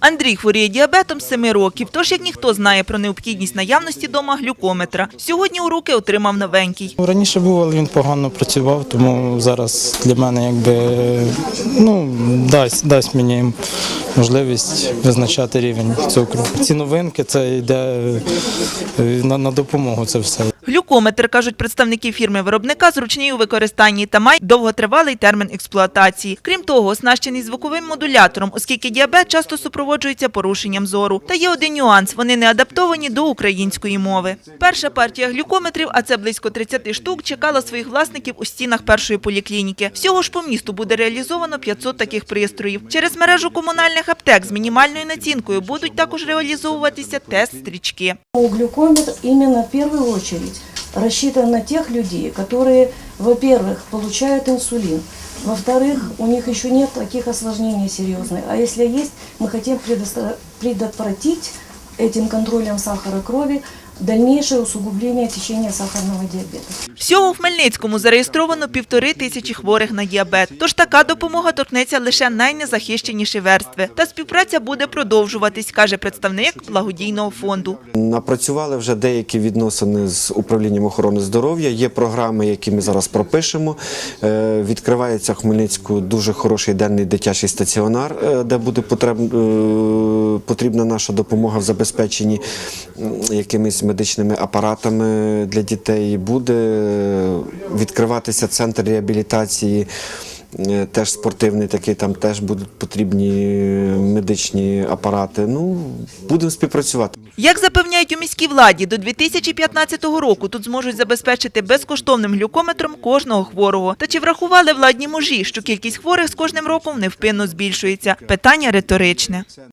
Андрій хворіє діабетом з 7 років, тож як ніхто знає про необхідність наявності дома глюкометра. Сьогодні у руки отримав новенький. Ну, Раніше був, але він погано працював, тому зараз для мене якби ну дасть, дасть мені можливість визначати рівень цукру. Ці новинки це йде е, на, на допомогу. Це все. Глюкометр, кажуть представники фірми-виробника, зручний у використанні та має довготривалий термін експлуатації. Крім того, оснащений звуковим модулятором, оскільки діабет часто супроводжується порушенням зору. Та є один нюанс – вони не адаптовані до української мови. Перша партія глюкометрів, а це близько 30 штук, чекала своїх власників у стінах першої поліклініки. Всього ж по місту буде реалізовано 500 таких пристроїв. Через мережу комунальних аптек з мінімальною націнкою будуть також реалізовуватися тест-стрічки. Глюкометр именно в первую очередь рассчитан на тех людей, которые, во-первых, получают инсулин, во-вторых, у них еще нет таких осложнений серьезных, а если есть, мы хотим предотвратить этим контролем сахара крови дальнейшее усугубление течения сахарного диабета. Всього в Хмельницькому зареєстровано півтори тисячі хворих на діабет. Тож така допомога торкнеться лише найнезахищеніші верстви. Та співпраця буде продовжуватись, каже представник благодійного фонду. Напрацювали вже деякі відносини з управлінням охорони здоров'я. Є програми, які ми зараз пропишемо. Е, Відкривається в Хмельницьку дуже хороший денний дитячий стаціонар, е, де буде потреб... е, потрібна наша допомога в забезпеченні якимись медичними апаратами для дітей. Буде відкриватися центр реабілітації. е, Теж спортивний такий, там теж будуть потрібні медичні апарати. Ну, будемо співпрацювати. Як запевняють у міській владі, до 2015 року тут зможуть забезпечити безкоштовним глюкометром кожного хворого. Та чи врахували владні мужі, що кількість хворих з кожним роком невпинно збільшується? Питання риторичне.